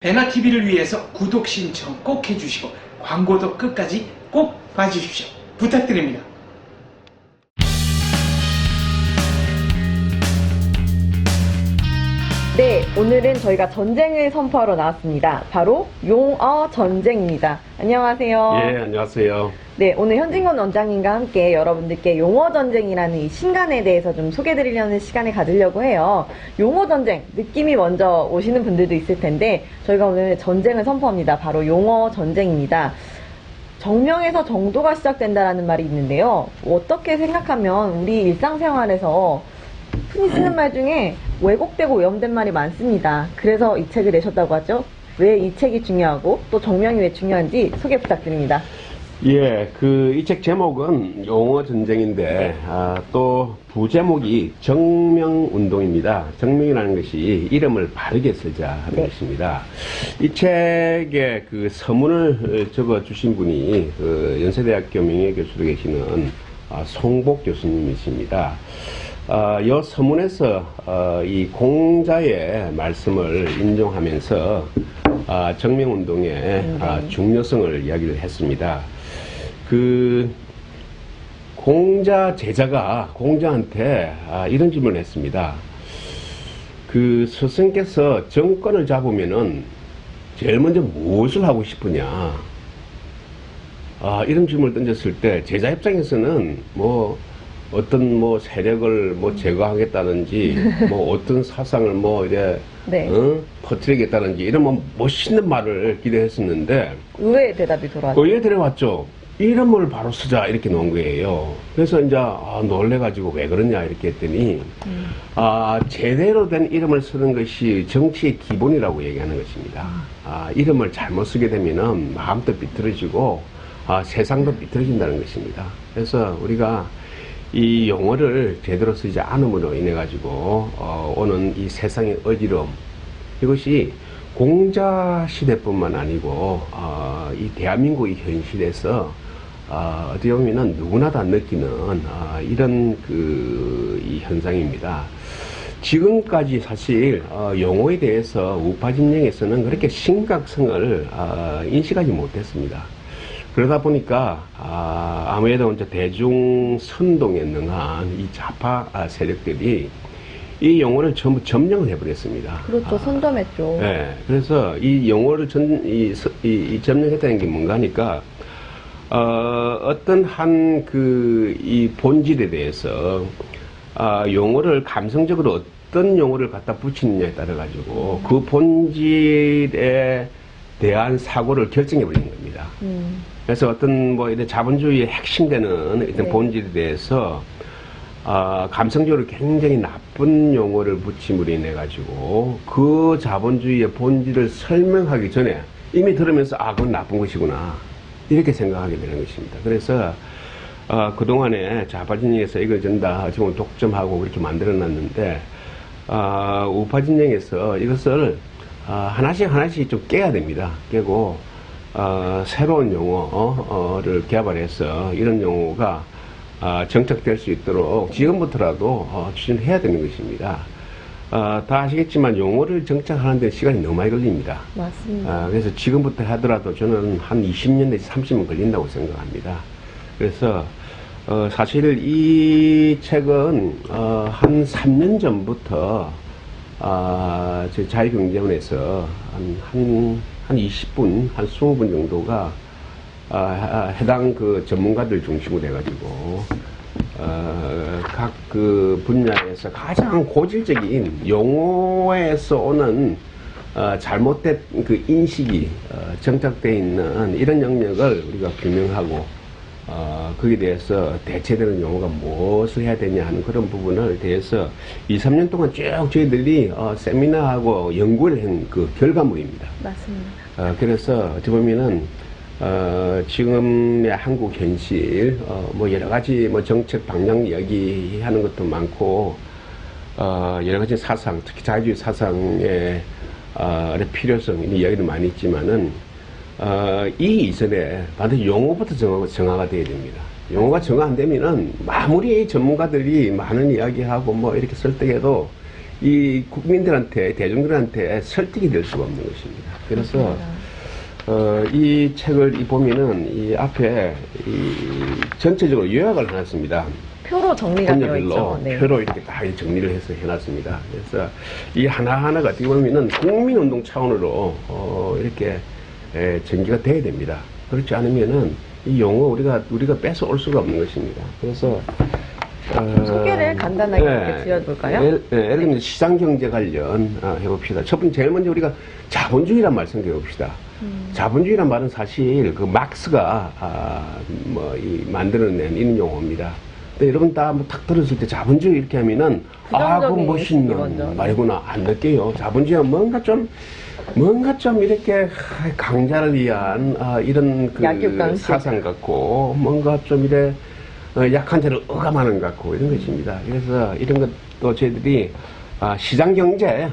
베나TV를 위해서 구독 신청 꼭 해주시고 광고도 끝까지 꼭 봐주십시오. 부탁드립니다. 네, 오늘은 저희가 전쟁을 선포하러 나왔습니다. 바로 용어 전쟁입니다. 안녕하세요. 예, 안녕하세요. 네, 오늘 현진건 원장님과 함께 여러분들께 용어 전쟁이라는 이 신간에 대해서 좀 소개드리려는 시간을 가지려고 해요. 용어 전쟁, 느낌이 먼저 오시는 분들도 있을 텐데, 저희가 오늘 전쟁을 선포합니다. 바로 용어 전쟁입니다. 정명에서 정도가 시작된다라는 말이 있는데요. 어떻게 생각하면 우리 일상생활에서 흔히 쓰는 말 중에 왜곡되고 오염된 말이 많습니다. 그래서 이 책을 내셨다고 하죠. 왜 이 책이 중요하고 또 정명이 왜 중요한지 소개 부탁드립니다. 예, 그 이 책 제목은 용어 전쟁인데 아, 또 부제목이 정명 운동입니다. 정명이라는 것이 이름을 바르게 쓰자 하는 네. 것입니다. 이 책에 그 서문을 적어 주신 분이 그 연세대학교 명예교수로 계시는 아, 송복 교수님이십니다. 아, 이 서문에서 어, 이 공자의 말씀을 인용하면서 아, 정명운동의 아, 중요성을 이야기를 했습니다. 그 공자 제자가 공자한테 아, 이런 질문을 했습니다. 그 스승께서 정권을 잡으면은 제일 먼저 무엇을 하고 싶으냐? 아, 이런 질문을 던졌을 때 제자 입장에서는 뭐 어떤 뭐 세력을 뭐 제거하겠다든지 뭐 어떤 사상을 뭐 이래 네. 어? 퍼뜨리겠다든지 이런 뭐 멋있는 말을 기대했었는데 의외의 대답이 돌아왔죠. 의뢰 들어왔죠. 이름을 바로 쓰자 이렇게 놓은 거예요. 그래서 이제 아, 놀래가지고 왜 그러냐 이렇게 했더니 아 제대로 된 이름을 쓰는 것이 정치의 기본이라고 얘기하는 것입니다. 아 이름을 잘못 쓰게 되면은 마음도 비틀어지고 아 세상도 비틀어진다는 것입니다. 그래서 우리가 이 용어를 제대로 쓰지 않음으로 인해 가지고 어, 오는 이 세상의 어지러움 이것이 공자 시대뿐만 아니고 어, 이 대한민국의 현실에서 어, 어떻게 보면은 누구나 다 느끼는 어, 이런 그 이 현상입니다. 지금까지 사실 어, 용어에 대해서 우파 진영에서는 그렇게 심각성을 어, 인식하지 못했습니다. 그러다 보니까 아, 아무래도 이제 대중 선동에 능한 이 좌파 아, 세력들이 이 용어를 전부 점령을 해버렸습니다. 그렇죠. 아, 선점했죠. 네, 그래서 이 용어를 전, 이, 서- 이, 이 점령했다는 게 뭔가 하니까, 어, 어떤 한 그, 이 본질에 대해서, 아, 용어를 감성적으로 어떤 용어를 갖다 붙이느냐에 따라가지고, 그 본질에 대한 사고를 결정해버리는 겁니다. 음, 그래서 어떤 뭐 이런 자본주의의 핵심되는 어떤 네. 본질에 대해서 아, 감성적으로 굉장히 나쁜 용어를 붙임으로 인해 가지고 그 자본주의의 본질을 설명하기 전에 이미 들으면서 아 그건 나쁜 것이구나 이렇게 생각하게 되는 것입니다. 그래서 어, 그동안에 좌파진영에서 이걸 전다 어찌 보면 독점하고 그렇게 만들어놨는데 아, 우파진영에서 이것을 아, 하나씩 하나씩 좀 깨야 됩니다. 깨고 어, 새로운 용어를 개발해서 이런 용어가 아, 정착될 수 있도록 지금부터라도 어, 추진해야 되는 것입니다. 어, 다 아시겠지만 용어를 정착하는 데 시간이 너무 많이 걸립니다. 맞습니다. 아, 그래서 지금부터 하더라도 저는 한 20년 내지 30년 걸린다고 생각합니다. 그래서 어, 사실 이 책은 어, 한 3년 전부터 아, 제 자유경제원에서 한, 한, 한 20분, 한 20분 정도가 아, 아, 해당 그 전문가들 중심으로 해가지고 어, 각 그 분야에서 가장 고질적인 용어에서 오는 어, 잘못된 그 인식이 어, 정착되어 있는 이런 영역을 우리가 규명하고 어, 거기에 대해서 대체되는 용어가 무엇을 해야 되냐 하는 그런 부분을 대해서 2, 3년 동안 쭉 저희들이 어, 세미나하고 연구를 한 그 결과물입니다. 맞습니다. 어, 그래서 어찌 보면은 어, 지금의 한국 현실 어, 뭐 여러 가지 뭐 정책 방향 이야기 하는 것도 많고 어, 여러 가지 사상 특히 자유주의 사상의 어, 필요성 이 이야기도 많이 있지만은 어, 이 이전에 반드시 용어부터 정화가, 정화가 돼야 됩니다. 용어가 정화 안 되면은 아무리 전문가들이 많은 이야기하고 뭐 이렇게 설득해도 이 국민들한테 대중들한테 설득이 될 수가 없는 것입니다. 그래서 어, 이 책을 이 보면은 이 앞에 이 전체적으로 요약을 해놨습니다. 표로 정리가 되어 있죠. 네. 표로 이렇게 다 정리를 해서 해놨습니다. 그래서 이 하나하나가 어떻게 보면은 국민운동 차원으로 어, 이렇게 에, 전개가 돼야 됩니다. 그렇지 않으면은 이 용어 우리가 우리가 뺏어올 수가 없는 것입니다. 그래서 어, 소개를 간단하게 이렇게 드려볼까요? 예를, 예, 들면 시장 경제 관련 어, 해봅시다. 첫 번째 제일 먼저 우리가 자본주의란 말씀 해봅시다. 음. 자본주의란 말은 사실 그 막스가 아, 뭐 이 만들어낸 이런 용어입니다. 근데 여러분 다 뭐 탁 들었을 때 자본주의 이렇게 하면은 아, 그 먼저. 멋있는 말이구나 안 느껴요. 자본주의는 뭔가 좀 뭔가 좀 이렇게 하, 강자를 위한 아, 이런 그. 사상 같고 뭔가 좀 이래 어, 약한 자를 억압하는 것 같고 이런 것입니다. 그래서 이런 것도 저희들이 아, 시장 경제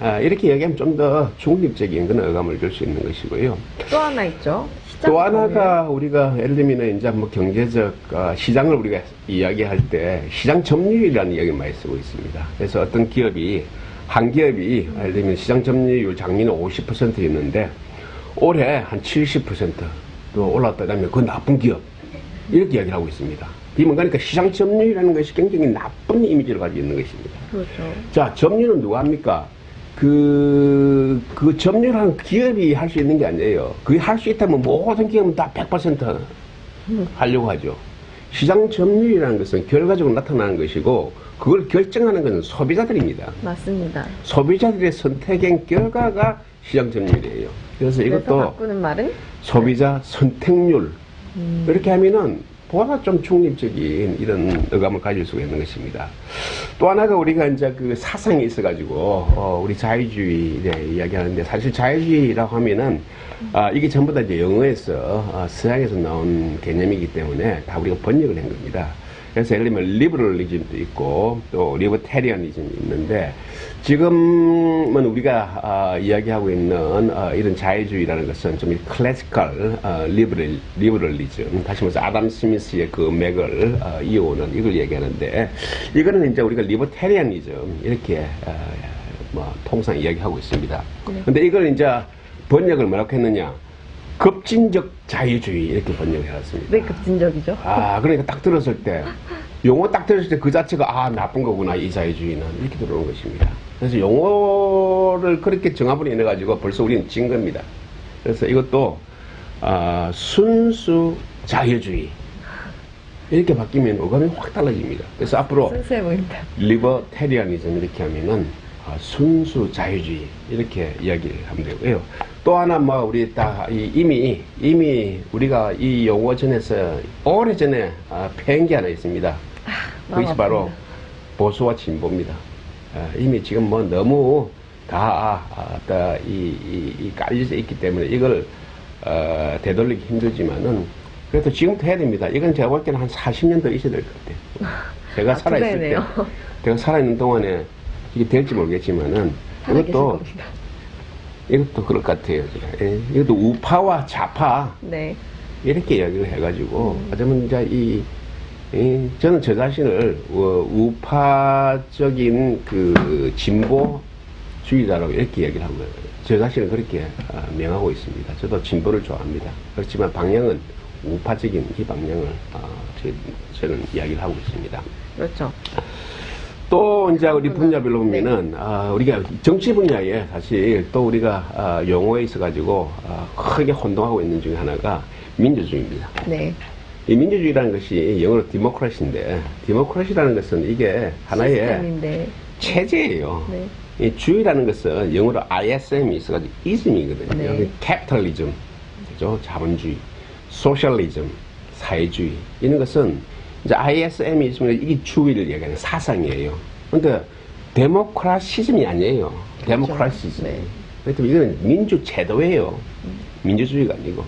아, 이렇게 얘기하면 좀 더 중립적인 그런 어감을 줄 수 있는 것이고요. 또 하나 있죠. 또 하나가 우리가 예를 들면 이제 뭐 경제적 어, 시장을 우리가 이야기할 때 시장 점유율이라는 이야기를 많이 쓰고 있습니다. 그래서 어떤 기업이 한 기업이 예를 들면 시장 점유율 작년에 50%였는데 올해 한 70%또 올랐다 그러면 그 나쁜 기업 이렇게 이야기를 하고 있습니다. 이 뭔가니까 시장 점유율이라는 것이 굉장히 나쁜 이미지를 가지고 있는 것입니다. 그렇죠. 자, 점유는 누가 합니까? 그, 그 점유라는 기업이 할 수 있는 게 아니에요. 그게 할 수 있다면 모든 기업은 다 100% 하려고 하죠. 시장 점유율이라는 것은 결과적으로 나타나는 것이고, 그걸 결정하는 것은 소비자들입니다. 맞습니다. 소비자들의 선택의 결과가 시장 점유율이에요. 그래서 그래서 이것도 바꾸는 말은 소비자 선택률. 음. 이렇게 하면은 보다 좀 중립적인 이런 어감을 가질 수가 있는 것입니다. 또 하나가 우리가 이제 그 사상이 있어가지고, 어, 우리 자유주의에 이야기하는데 사실 자유주의라고 하면은, 아, 이게 전부 다 이제 영어에서, 어, 서양에서 나온 개념이기 때문에 다 우리가 번역을 한 겁니다. 그래서 예를 들면 리버럴리즘도 있고 또 리버테리언이즘이 있는데 지금은 우리가 아, 이야기하고 있는 어, 이런 자유주의라는 것은 좀 클래시컬 어, 리버럴, 리버럴리즘 다시 말해서 아담 스미스의 그 맥을 어, 이어오는 이걸 얘기하는데 이거는 이제 우리가 리버테리언이즘 이렇게 어, 뭐 통상 이야기하고 있습니다. 근데 이걸 이제 번역을 뭐라고 했느냐 급진적 자유주의 이렇게 번역을 해놨습니다. 왜 급진적이죠? 아, 그러니까 딱 들었을 때, 용어 딱 들었을 때 그 자체가, 아, 나쁜 거구나, 이 자유주의는. 이렇게 들어오는 것입니다. 그래서 용어를 그렇게 정합을 해가지고 벌써 우리는 진 겁니다. 그래서 이것도, 아, 순수 자유주의. 이렇게 바뀌면 어감이 확 달라집니다. 그래서 앞으로. 리버테리아니즘 이렇게 하면은 아, 순수 자유주의 이렇게 이야기를 하면 되고요. 또 하나 뭐 우리 다 이- 이미 이미 우리가 이 용어 전에서 오래 전에 아, 패인 게 하나 있습니다. 마음 그것이 바로. 보수와 진보입니다. 아, 이미 지금 뭐 너무 다 아, 다 이, 이, 이 깔려져 있기 때문에 이걸 어, 되돌리기 힘들지만은 그래도 지금도 해야 됩니다. 이건 제가 볼 때는 한 40년 더 있어야 될 것 같아요. 제가 아, 살아있을 때. 제가 살아있는 동안에 이게 될지 모르겠지만은 이것도. 이것도 그럴 것 같아요. 예, 이것도 우파와 좌파 네. 이렇게 이야기를 해가지고 어쩌면 이제 이, 이 저는 저 자신을 어, 우파적인 그 진보주의자라고 이렇게 이야기를 한 거예요. 저 자신을 그렇게 아, 명하고 있습니다. 저도 진보를 좋아합니다. 그렇지만 방향은 우파적인 이 방향을 아, 저- 저는 이야기를 하고 있습니다. 그렇죠. 또 이제 우리 분야별로 보면은 아, 우리가 정치 분야에 사실 또 우리가 아, 용어에 있어 가지고 아, 크게 혼동하고 있는 중에 하나가 민주주의입니다. 네. 이 민주주의라는 것이 영어로 디모크라시인데 디모크라시라는 것은 이게 하나의 시스템인데. 체제예요. 네. 이 주의라는 것은 영어로 ISM이 있어가지고 ism이거든요. 네. 캐피탈리즘, 그죠? 자본주의, 소셜리즘, 사회주의 이런 것은 이제 ISM이 있으면 이게 주의를 얘기하는 사상이에요. 근데 데모크라시즘이 아니에요. 데모크라시즘. 네. 그렇다면 이거는 민주 제도예요. 민주주의가 아니고.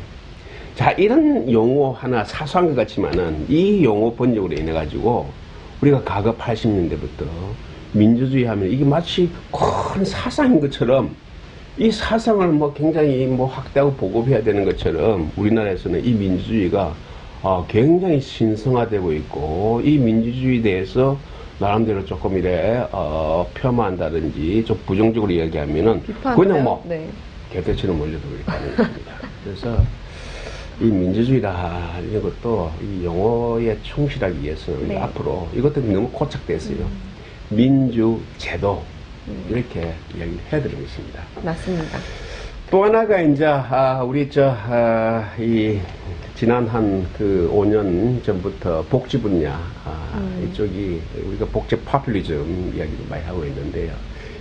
자, 이런 용어 하나 사소한 것 같지만은 이 용어 번역으로 인해 가지고 우리가 과거 80년대부터 민주주의 하면 이게 마치 큰 사상인 것처럼 이 사상을 뭐 굉장히 뭐 확대하고 보급해야 되는 것처럼 우리나라에서는 이 민주주의가 아, 굉장히 신성화되고 있고 이 민주주의에 대해서 나름대로 조금 이래 어, 폄하한다든지 좀 부정적으로 이야기하면은 비판을 그냥? 뭐 네. 개떼치는 몰려도 가는 겁니다. 그래서 이 민주주의라 이런 것도 이 용어에 충실하기 위해서는 네. 앞으로 이것도 너무 고착됐어요. 민주 제도 이렇게 이야기를 되는 것입니다. 맞습니다. 또 하나가 이제 아, 우리 저이 지난 한 그 5년 전부터 복지 분야 아, 이쪽이 우리가 복지 파퓰리즘 이야기를 많이 하고 있는데요.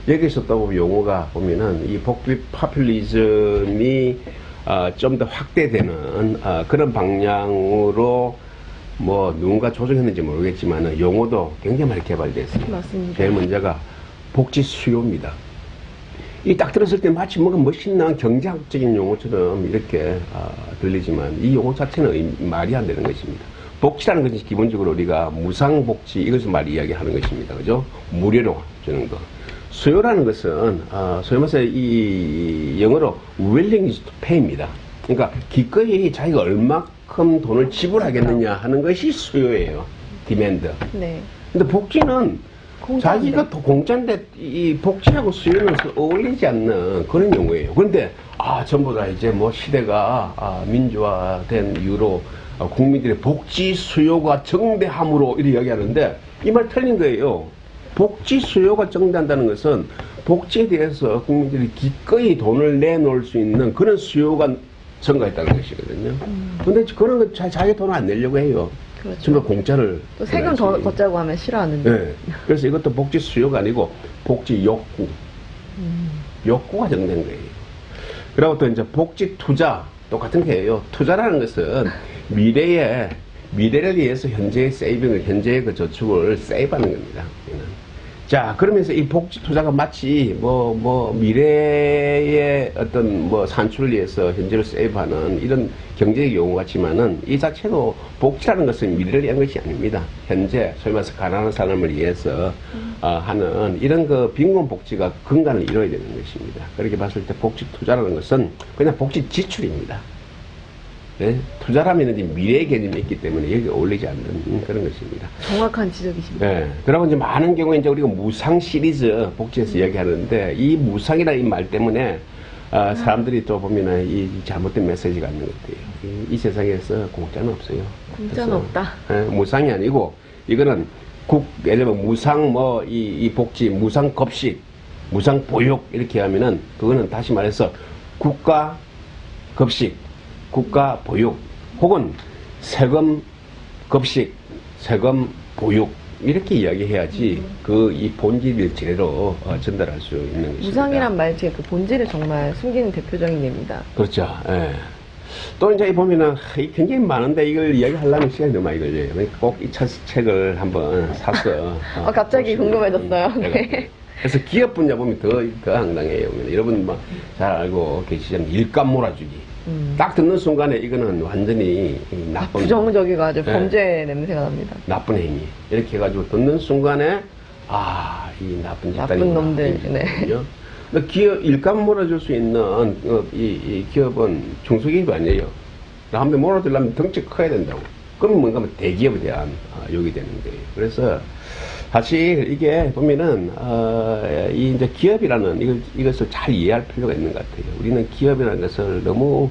여기서 또 용어가 보면은 이 복지 파퓰리즘이 아, 좀 더 확대되는 아, 그런 방향으로 뭐 누군가 조정했는지 모르겠지만은 용어도 굉장히 많이 개발됐어요. 맞습니다. 제일 문제가 복지 수요입니다. 이 딱 들었을 때 마치 뭔가 멋있는 경제학적인 용어처럼 이렇게 아, 들리지만 이 용어 자체는 의- 말이 안 되는 것입니다. 복지라는 것이 기본적으로 우리가 무상복지 이것을 말 이야기하는 것입니다. 그죠? 무료로 주는 거. 수요라는 것은 아, 소위 말해서 이 영어로 willing to pay입니다. 그러니까 기꺼이 자기가 얼마큼 돈을 지불하겠느냐 하는 것이 수요예요. 디맨드. 네. 근데 복지는. 자기가 더 공짜인데 이 복지하고 수요는 서- 어울리지 않는 그런 용어예요. 그런데 아 전부 다 이제 뭐 시대가 아, 민주화된 이후로 아, 국민들의 복지 수요가 정대함으로 이렇게 이야기하는데 이 말 틀린 거예요. 복지 수요가 정대한다는 것은 복지에 대해서 국민들이 기꺼이 돈을 내놓을 수 있는 그런 수요가 증가했다는 것이거든요. 근데 그런 거 자, 자기 돈을 안 내려고 해요. 그렇죠. 전부 공짜를 또 세금 더. 걷자고 하면 싫어하는데. 네. 그래서 이것도 복지 수요가 아니고 복지 욕구. 욕구가 정된 거예요. 그리고 또 이제 복지 투자 똑같은 거예요. 투자라는 것은 미래에 미래를 위해서 현재의 세이빙을 현재의 그 저축을 세이브하는 겁니다. 자 그러면서 이 복지 투자가 마치 뭐 뭐 미래의 어떤 뭐 산출을 위해서 현재를 세이브하는 이런 경제적 용어 같지만은 이 자체도 복지라는 것은 미래를 위한 것이 아닙니다. 현재 소위 말해서 가난한 사람을 위해서 어, 하는 이런 그 빈곤 복지가 근간을 이뤄야 되는 것입니다. 그렇게 봤을 때 복지 투자라는 것은 그냥 복지 지출입니다. 네? 투자라면 이제 미래의 개념이 있기 때문에 여기 어울리지 않는 그런 것입니다. 정확한 지적이십니다. 네. 그러고 이제 많은 경우에 이제 우리가 무상 시리즈 복지에서 이야기하는데 이 무상이라는 이 말 때문에 아, 사람들이 또 보면은 이 잘못된 메시지가 있는 것 같아요. 이, 이 세상에서 공짜는 없어요. 공짜는 없다. 예, 무상이 아니고 이거는 국 예를 들면 무상 뭐 이 이 복지 무상 급식 무상 보육 이렇게 하면은 그거는 다시 말해서 국가 급식 국가 보육 혹은 세금 급식 세금 보육 이렇게 이야기해야지 그 이 본질을 제대로 어, 전달할 수 있는 것입니다. 무상이란 말투의 그 본질을 정말 숨기는 대표적인 예입니다. 그렇죠. 예. 또 이제 보면은 이 굉장히 많은데 이걸 이야기하려면 시간이 너무 많이 걸려요. 꼭 이 책을 한번 사서. 어, 갑자기 궁금해졌어요. 돼요. 네. 그래서 기업 분야 보면 더, 더 황당해요. 여러분 뭐잘 알고 계시잖아요. 일감 몰아주기. 음. 딱 듣는 순간에 이거는 완전히 이 아, 나쁜 부정적이고 아주 네. 범죄 냄새가 납니다. 나쁜 행위 이렇게 해가지고 듣는 순간에 아 이 나쁜 나쁜 집단이구나 놈들, 네. 이거거든요. 근데 기업 일감 몰아줄 수 있는 어, 이, 이 기업은 중소기업이 아니에요. 한번 몰아주려면 덩치 커야 된다고. 그럼 뭔가 대기업에 대한 어, 욕이 되는 거예요. 그래서 사실 이게 보면은 어, 이 이제 기업이라는 이걸, 이것을 잘 이해할 필요가 있는 것 같아요. 우리는 기업이라는 것을 너무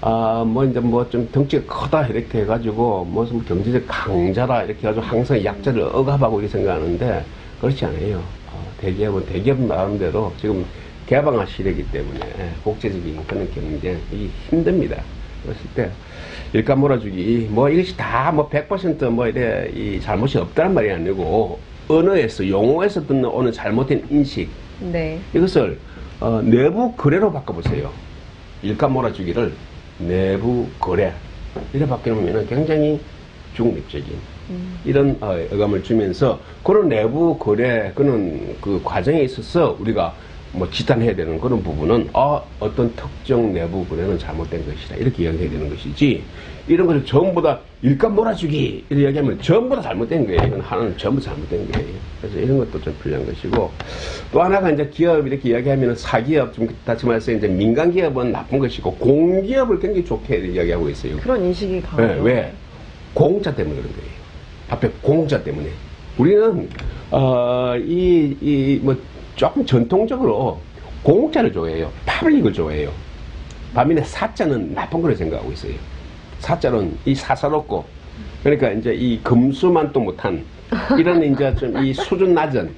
아, 뭐, 이제 뭐, 좀 덩치가 크다, 이렇게 해가지고, 무슨 경제적 강자라, 이렇게 해가지고 항상 약자를 억압하고 이렇게 생각하는데, 그렇지 않아요. 어, 대기업은 대기업 나름대로 지금 개방화 시대이기 때문에, 국제적인 그런 경쟁이 힘듭니다. 그랬을 때, 일감 몰아주기, 뭐, 이것이 다 뭐, 100%뭐, 이래, 이 잘못이 없다는 말이 아니고, 언어에서, 용어에서 듣는 오는 잘못된 인식, 네. 이것을 어, 내부 거래로 바꿔보세요. 일감 몰아주기를 내부 거래 이래 바뀌면 굉장히 중립적인 음. 이런 어, 어감을 주면서 그런 내부 거래 그런 그 과정에 있어서 우리가 뭐 지탄해야 되는 그런 부분은 아 어떤 특정 내부 거래는 잘못된 것이다 이렇게 이야기해야 되는 것이지 이런 것을 전부 다 일감 몰아주기 이렇게 이야기하면 전부 다 잘못된 거예요. 이건 하나는 전부 잘못된 거예요. 그래서 이런 것도 좀 필요한 것이고 또 하나가 이제 기업 이렇게 이야기하면 사기업 좀 다시 말해서 이제 민간 기업은 나쁜 것이고 공기업을 굉장히 좋게 이야기하고 있어요. 그런 인식이 왜? 강해요. 왜? 공짜 때문에 그런 거예요. 앞에 공짜 때문에. 우리는 어이이 뭐 조금 전통적으로 공짜를 좋아해요. 파블릭을 좋아해요. 반면에 사자는 나쁜 거를 생각하고 있어요. 사자는 이 사사롭고 그러니까 이제 이 금수만 또 못한 이런 이제 좀 이 수준 낮은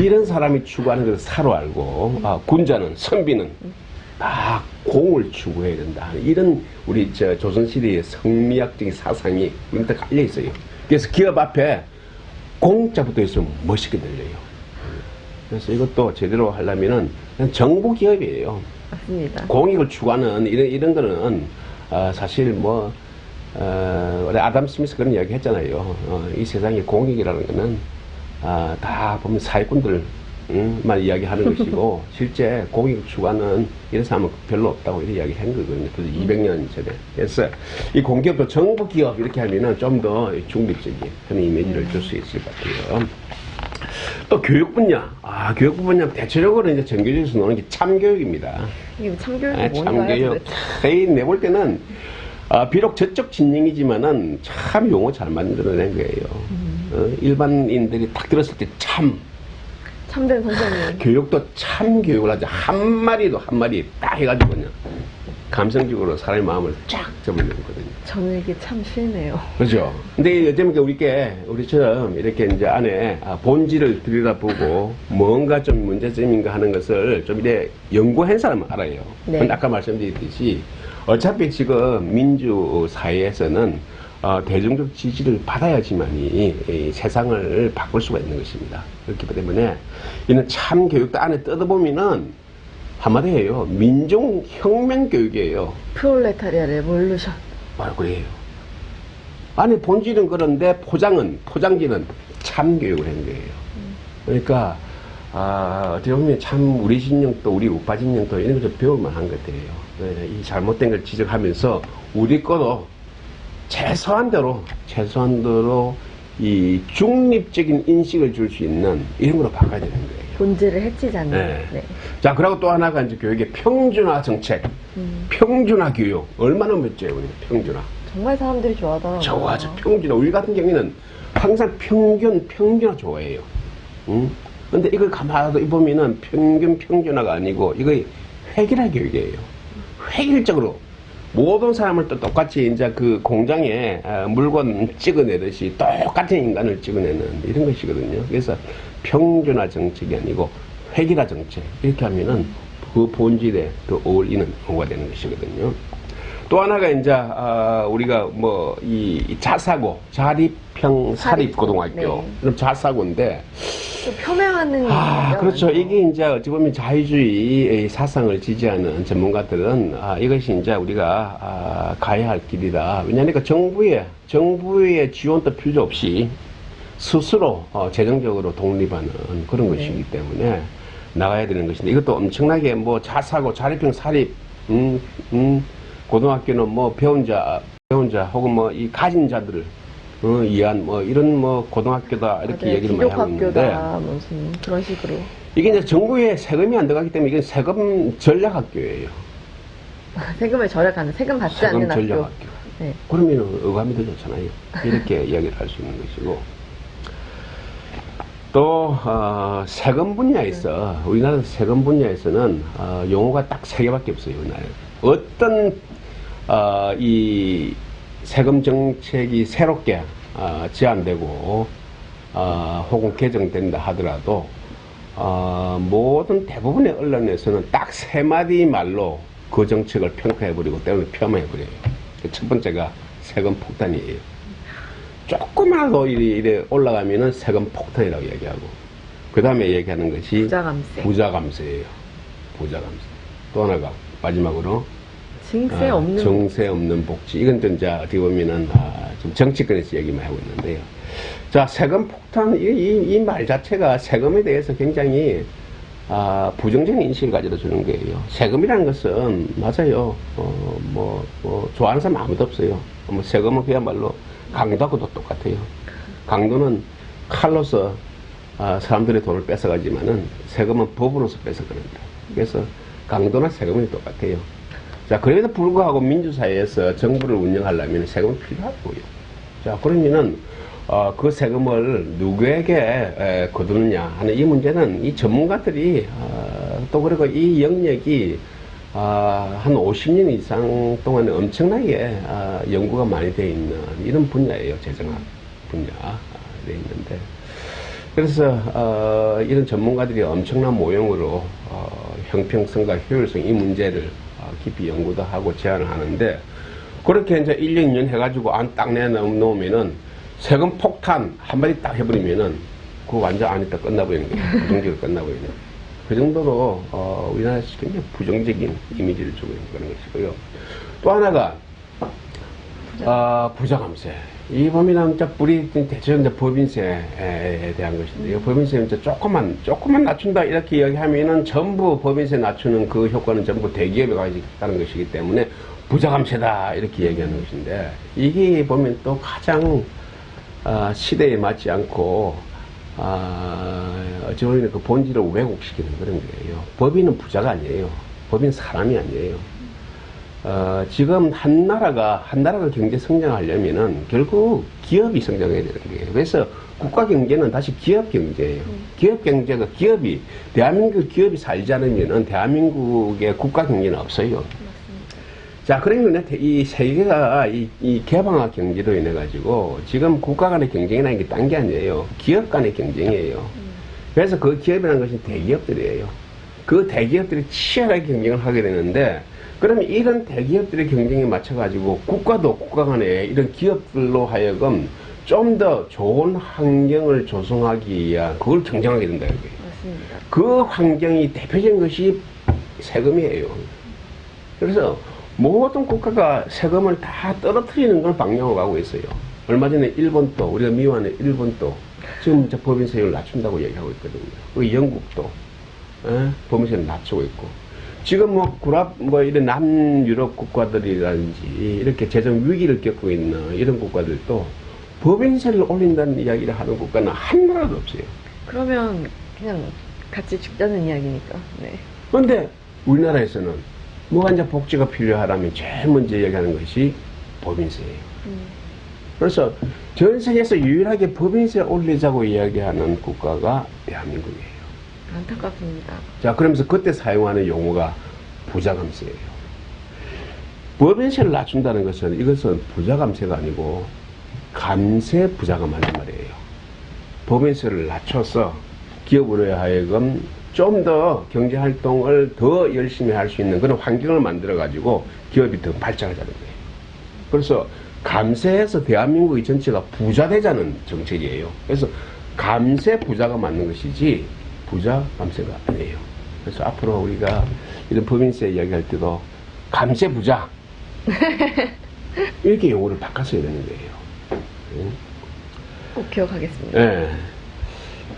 이런 사람이 추구하는 것을 사로 알고 아, 군자는 선비는 다 공을 추구해야 된다. 이런 우리 저 조선시대의 성리학적인 사상이 우리한테 깔려 있어요. 그래서 기업 앞에 공짜부터 있으면 멋있게 들려요. 그래서 이것도 제대로 하려면은 정부 기업이에요. 맞습니다. 공익을 추구하는 이런 이런 거는 어, 사실 뭐 어, 아담 스미스 그런 이야기 했잖아요. 어, 이 세상에 공익이라는 거는 아, 다 보면 사회꾼들 음, 만 이야기하는 것이고 실제 공익을 추구하는 이런 사람은 별로 없다고 이런 이야기 한 거거든요. 그래서 200년 전에. 그래서 이 공기업도 정부 기업 이렇게 하면은 좀 더 중립적인 그런 이미지를 줄수 있을 것 같아요. 또 교육 분야. 아, 교육 분야 대체적으로 이제 정규직에서 노는 게 참교육입니다. 이게 참교육이 아? 참교육. 도대체? 거의 내볼 때는 아, 비록 저쪽 진영이지만은 참 용어 잘 만들어낸 거예요. 어, 일반인들이 딱 들었을 때 참, 참된 선생님. 교육도 참 교육을 하죠. 한 마리도 한 마리 딱 해가지고 그냥 감성적으로 사람의 마음을 쫙 거거든요. 저는 이게 참 싫네요. 그렇죠. 근데 어쩌면 우리께 우리처럼 이렇게 이제 안에 아, 본질을 들여다보고 뭔가 좀 문제점인가 하는 것을 좀 이래 연구한 사람은 알아요. 네. 근데 아까 말씀드렸듯이 어차피 지금 민주 사회에서는 어, 대중적 지지를 받아야지만이 이 세상을 바꿀 수가 있는 것입니다. 그렇기 때문에 이는 참 교육도 안에 뜯어보면은 한마디예요. 민중 혁명 교육이에요. 프롤레타리아 레볼루션. 그래요. 아니 본질은 그런데 포장은 포장지는 참 교육을 한 거예요. 그러니까 아, 어떻게 보면 참 우리 진영도 우리 우파 진영도 이런 것을 배울만 한것 같아요. 네, 이 잘못된 걸 지적하면서 우리 거도 최소한 대로 최소한 대로 이 중립적인 인식을 줄 수 있는 이런 걸로 바꿔야 되는 거예요. 본질을 않는. 네. 네. 자, 그리고 또 하나가 이제 교육의 평준화 정책, 음, 평준화 교육 얼마나 멋져요, 우리 평준화. 정말 사람들이 좋아하더라고요. 좋아하죠. 평균화. 우리 같은 경우에는 항상 평균, 평균화 좋아해요. 응? 근데 이걸 가만히 보면은 평균, 평균화가 아니고 이거 획일화 교육이에요. 획일적으로 모든 사람을 또 똑같이 이제 그 공장에 아, 물건 찍어내듯이 똑같은 인간을 찍어내는 이런 것이거든요. 그래서 평균화 정책이 아니고 획일화 정책. 이렇게 하면은 그 본질에 더 어울리는 어가 되는 것이거든요. 또 하나가 이제 아, 우리가 뭐 이 자사고 자립형 사립고등학교 네. 그럼 자사고인데 또 표명하는. 아 그렇죠. 이게 이제 어찌 보면 자유주의 사상을 지지하는 전문가들은 아, 이것이 이제 우리가 아, 가야 할 길이다 왜냐하니까 정부의 정부의 지원도 필요 없이 스스로 어, 재정적으로 독립하는 그런 네. 것이기 때문에 나가야 되는 것인데 이것도 엄청나게 뭐 자사고 자립형 사립 음, 음, 고등학교는 뭐 배운 자 배운 자 혹은 뭐 이 가진 자들을 어, 위한 뭐 이런 뭐 고등학교다 이렇게 맞아요. 얘기를 많이 하고 있는데 기독학교다 무슨 그런 식으로. 이게 이제 정부에 세금이 안 들어가기 때문에 이건 세금 전략 학교예요. 세금을 절약하는 세금 받지 세금 않는 학교. 전략학교. 네. 그러면 어감이 더 좋잖아요. 이렇게 이야기를 할 수 있는 것이고. 또, 어, 세금 분야에서, 우리나라 세금 분야에서는, 어, 용어가 딱 세 개밖에 없어요, 우리나라에. 어떤, 어, 이 세금 정책이 새롭게, 어, 제안되고, 어, 혹은 개정된다 하더라도, 어, 모든 대부분의 언론에서는 딱 세 마디 말로 그 정책을 평가해버리고 때로는 폄하해버려요. 그첫 번째가 세금 폭탄이에요. 조금이라도 이래, 올라가면은 세금 폭탄이라고 얘기하고, 그 다음에 얘기하는 것이 부자감세. 부자감세예요. 부자감세. 또 하나가 마지막으로 증세 아, 없는. 정세 없는 복지. 이건 또 이제 어떻게 보면은 아, 좀 정치권에서 얘기만 하고 있는데요. 자, 세금 폭탄 이말 자체가 세금에 대해서 굉장히 아, 부정적인 인식을 가져다 주는 거예요. 세금이라는 것은 맞아요. 어, 뭐, 뭐 좋아하는 사람 아무도 없어요. 뭐 세금은 그야말로 강도하고도 똑같아요. 강도는 칼로서 아, 사람들의 돈을 뺏어가지만은 세금은 법으로서 뺏어가는다. 그래서 강도나 세금이 똑같아요. 자, 그래도 불구하고 민주사회에서 정부를 운영하려면 세금이 필요하고요. 자, 그러면은 어, 그 세금을 누구에게 에, 거두느냐 하는 이 문제는 이 전문가들이 어, 또 그리고 이 영역이 아, 한 50년 이상 동안에 엄청나게 아, 연구가 많이 되어 있는 이런 분야예요. 재정학 분야 아, 돼 있는데 그래서 어, 이런 전문가들이 엄청난 모형으로 어, 형평성과 효율성 이 문제를 어, 깊이 연구도 하고 제안을 하는데 그렇게 이제 1년, 2년 해가지고 안 딱 내놓으면은 세금 폭탄 한마디 딱 해버리면은 그거 완전 안 있다 끝나버리는 거예요. 부정적으로 끝나버리는 거예요. 그 정도로 어, 우리나라에서 굉장히 부정적인 이미지를 주고 있는 것이고요. 또 하나가 아, 부자감세. 이 뿌리 대체로 이제 법인세에 대한 것인데요. 법인세 이제 조금만 조금만 낮춘다 이렇게 이야기하면은 전부 법인세 낮추는 그 효과는 전부 대기업에 가 있다는 것이기 때문에 부자감세다 이렇게 얘기하는 것인데 이게 보면 또 가장 아, 시대에 맞지 않고 아, 어찌 보면 그 본질을 왜곡시키는 그런 거예요. 법인은 부자가 아니에요. 법인 사람이 아니에요. 어, 지금 한 나라가, 한 나라가 경제 성장하려면은 결국 기업이 성장해야 되는 거예요. 그래서 국가 경제는 다시 기업 경제예요. 기업 경제가 기업이, 대한민국 기업이 살지 않으면은 대한민국의 국가 경제는 없어요. 자, 그러면 이 세계가 이, 이 개방화 경제로 인해 가지고 지금 국가 간의 경쟁이라는 게 딴 게 아니에요. 기업 간의 경쟁이에요. 그래서 그 기업이라는 것이 대기업들이에요. 그 대기업들이 치열하게 경쟁을 하게 되는데 그러면 이런 대기업들의 경쟁에 맞춰가지고 국가도 국가 간에 이런 기업들로 하여금 좀 더 좋은 환경을 조성하기 위한 그걸 경쟁하게 된다 이게. 맞습니다. 그 환경이 대표적인 것이 세금이에요. 그래서 모든 국가가 세금을 다 떨어뜨리는 걸 방향으로 가고 있어요. 얼마 전에 일본도 우리가 미워하는 일본도 지금 이제 법인세율을 낮춘다고 얘기하고 있거든요. 그 영국도 에? 법인세를 낮추고 있고 지금 뭐 구랍 뭐 이런 남유럽 국가들이라든지 이렇게 재정 위기를 겪고 있는 이런 국가들도 법인세를 올린다는 이야기를 하는 국가는 한 나라도 없어요. 그러면 그냥 같이 죽자는 이야기니까. 네. 그런데 우리나라에서는 이제 복지가 필요하다면 제일 먼저 얘기하는 것이 법인세예요. 음. 그래서 전 세계에서 유일하게 법인세 올리자고 이야기하는 국가가 대한민국이에요. 안타깝습니다. 자, 그러면서 그때 사용하는 용어가 부자감세예요. 법인세를 낮춘다는 것은 이것은 부자감세가 아니고 감세 부자가 맞는 말이에요. 법인세를 낮춰서 기업으로 하여금 좀 더 경제 활동을 더 열심히 할 수 있는 그런 환경을 만들어 가지고 기업이 더 발전하자는 거예요. 그래서 감세해서 대한민국의 전체가 부자 되자는 정책이에요. 그래서 감세 부자가 맞는 것이지 부자 감세가 아니에요. 그래서 앞으로 우리가 이런 법인세 이야기할 때도 감세 부자 이렇게 용어를 바꿨어야 되는 거예요. 꼭 기억하겠습니다. 예.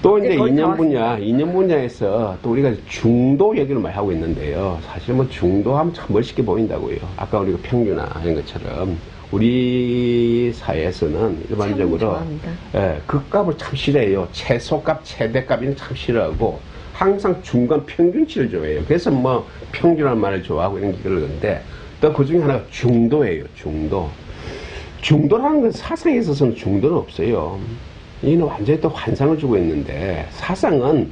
또 이제 이념 분야, 이념 분야에서 또 우리가 중도 얘기를 많이 하고 있는데요. 사실 뭐 중도하면 참 멋있게 보인다고요. 아까 우리가 평균화 하는 것처럼 우리 사회에서는 일반적으로. 예, 극값을 참 싫어해요. 최소값, 최대값 이런 참 싫어하고 항상 중간 평균치를 좋아해요. 그래서 뭐 평균한 말을 좋아하고 이런 게 그러는데 또 그 중에 하나가 중도예요. 중도. 중도라는 건 사상에 있어서는 중도는 없어요. 이는 완전히 또 환상을 주고 있는데 사상은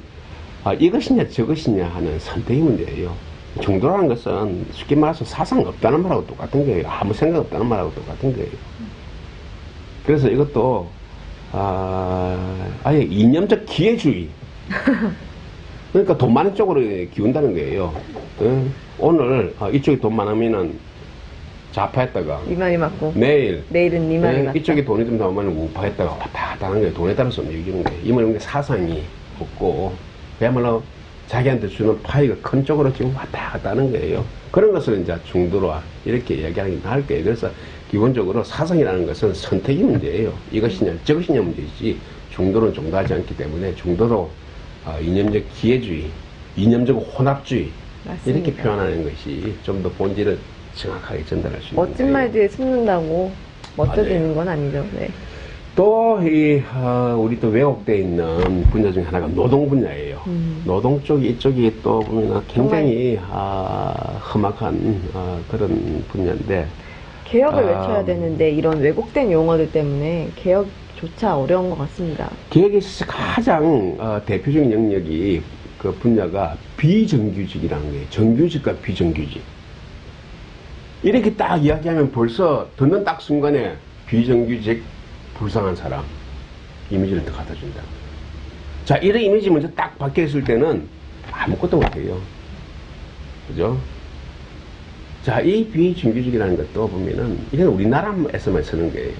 아, 이것이냐 저것이냐 하는 선택의 문제예요. 중도라는 것은 쉽게 말해서 사상 없다는 말하고 똑같은 거예요. 아무 생각 없다는 말하고 똑같은 거예요. 그래서 이것도 아, 아예 이념적 기회주의. 그러니까 돈 많은 쪽으로 기운다는 거예요. 응? 오늘 아, 이쪽이 돈 많으면은 좌파 했다가 이 말이 맞고 내일 내일은 이 말이 네, 맞다. 이쪽에 돈이 좀 나오면 우파 했다가 왔다 갔다 하는 거예요. 돈에 따라서 움직이는 거예요. 이 말은 사상이 없고, 그야말로 자기한테 주는 파이가 큰 쪽으로 지금 왔다 갔다 하는 거예요. 그런 것을 이제 중도로 이렇게 이야기하는 게 나을 거예요. 그래서 기본적으로 사상이라는 것은 선택의 문제예요. 이것이냐, 저것이냐 문제이지, 중도는 중도하지 않기 때문에 중도로 어, 이념적 기회주의, 이념적 혼합주의, 맞습니다. 이렇게 표현하는 것이 좀 더 본질을 정확하게 전달할 수 있는 멋진. 말 뒤에 숨는다고 멋져지는. 건 아니죠. 네. 또, 이, 어, 우리 또 왜곡되어 있는 분야 중에 하나가 노동 분야예요. 음. 노동 쪽이, 이쪽이 또 보면 굉장히, 아, 험악한, 아, 그런 분야인데, 개혁을 아. 외쳐야 되는데 이런 왜곡된 용어들 때문에 개혁 조차 어려운 것 같습니다. 있어서 가장 어, 대표적인 영역이 그 분야가 비정규직이라는 거예요. 정규직과 비정규직. 이렇게 딱 이야기하면 벌써 듣는 딱 순간에 비정규직 불쌍한 사람 이미지를 딱 갖다 준다. 자, 이런 이미지 먼저 딱 바뀌었을 때는 아무것도 못해요. 그죠? 자, 이 비정규직이라는 것도 보면은 이건 우리나라에서만 쓰는 거예요.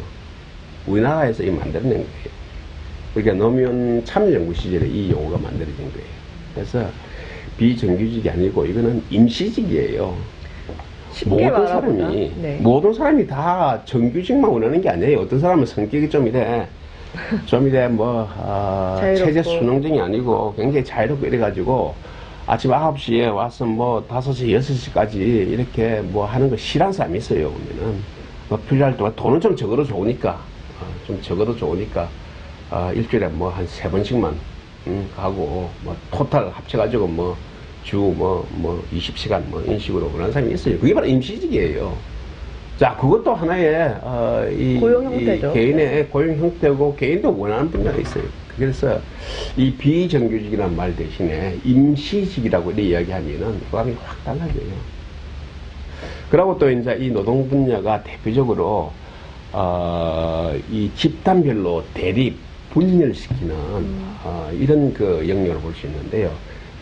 우리나라에서 이 만들어낸 거예요. 그러니까 노무현 참여정부 시절에 이 용어가 만들어진 거예요. 그래서 비정규직이 아니고 이거는 임시직이에요. 모든 사람이 네. 모든 사람이 다 정규직만 원하는 게 아니에요. 어떤 사람은 성격이 좀 이래 좀 이래 뭐 아, 자유롭고. 체제 순응증이 아니고 굉장히 자유롭고 이래가지고 아침 9시에 와서 뭐 5시, 6시까지 이렇게 뭐 하는 거 싫어하는 사람이 있어요. 보면은 뭐 필요할 때만 돈은 좀 적어도 좋으니까 어, 좀 적어도 좋으니까 어, 일주일에 뭐 한 세 번씩만 음, 가고 뭐 토탈 합쳐가지고 뭐 주 뭐 뭐 20시간 뭐 이런 식으로 그런 사람이 있어요. 그게 바로 임시직이에요. 자, 그것도 하나의 어, 이, 고용 형태죠. 이 개인의 고용 형태고 개인도 원하는 분야가 있어요. 그래서 이 비정규직이라는 말 대신에 임시직이라고 이렇게 이야기하면은 그감이 확 달라져요. 그리고 또 이제 이 노동 분야가 대표적으로 어, 이 집단별로 대립 분열시키는 어, 이런 그 영역을 볼 수 있는데요.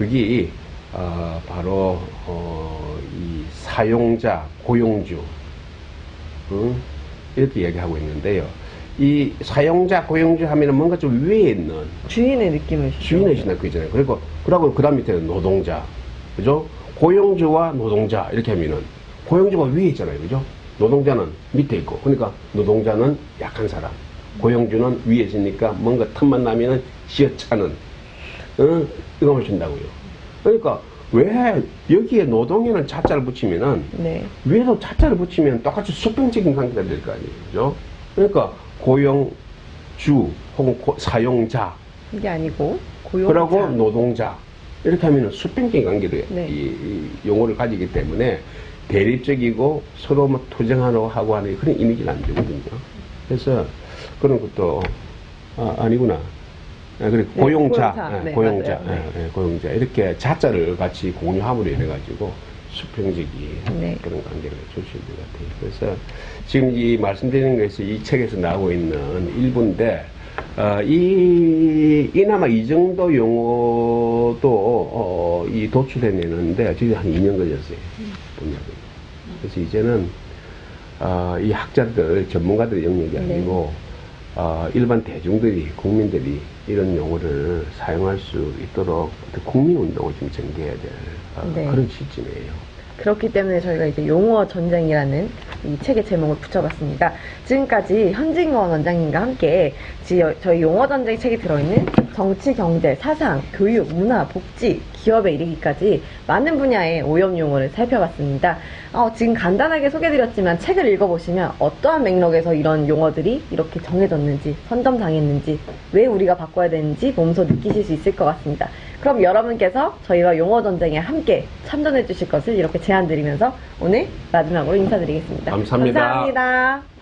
여기 어, 바로 어, 이 사용자, 고용주 응? 이렇게 얘기하고 있는데요. 이 사용자, 고용주 하면은 뭔가 좀 위에 있는 주인의 느낌을. 주인의 신학 그 있잖아요. 그리고 그러고 그다음 밑에는 노동자, 그죠? 고용주와 노동자 이렇게 하면은 고용주가 위에 있잖아요, 그죠? 노동자는 밑에 있고, 그러니까 노동자는 약한 사람, 고용주는 위에 있으니까 뭔가 틈만 나면은 쥐어차는, 어? 이걸 준다고요. 그러니까 왜 여기에 노동에는 자자를 붙이면은 네. 위에도 자자를 붙이면 똑같이 수평적인 관계가 될 거 아니에요, 그죠? 그러니까 고용주 혹은 고- 사용자 이게 아니고 고용. 그러고 노동자 이렇게 하면 수평적인 관계를 네. 이, 이 용어를 가지기 때문에 대립적이고 서로 뭐 투쟁하려고 하고 하는 그런 이미지를 안 주거든요. 그래서 그런 것도 아, 니구나 그래 네, 고용자, 고용자. 예, 네, 고용자. 예, 예, 고용자 이렇게 자자를 같이 공유함으로 인해 가지고 수평적인 네. 그런 관계를 줄 수 있는 것 같아요. 그래서 지금 이 말씀드리는 것이 이 책에서 나오고 있는 일부인데 어, 이, 이나마 이 정도 용어도, 어, 이 도출해내는데, 저희 한 2년 걸렸어요. 분야가. 그래서 이제는, 어, 이 학자들, 전문가들 영역이 네. 아니고, 어, 일반 대중들이, 국민들이 이런 용어를 사용할 수 있도록 국민운동을 좀 전개해야 될 어, 네. 그런 시점이에요. 그렇기 때문에 저희가 이제 용어 전쟁이라는 이 책의 제목을 붙여봤습니다. 지금까지 현진건 원장님과 함께 지- 저희 용어 전쟁 책에 들어있는 정치, 경제, 사상, 교육, 문화, 복지, 기업에 이르기까지 많은 분야의 오염 용어를 살펴봤습니다. 어, 지금 간단하게 소개드렸지만 책을 읽어보시면 어떠한 맥락에서 이런 용어들이 이렇게 정해졌는지, 선점당했는지, 왜 우리가 바꿔야 되는지 몸소 느끼실 수 있을 것 같습니다. 그럼 여러분께서 저희와 용어 전쟁에 함께 참전해 주실 것을 이렇게 제안 드리면서 오늘 마지막으로 인사드리겠습니다. 감사합니다. 감사합니다.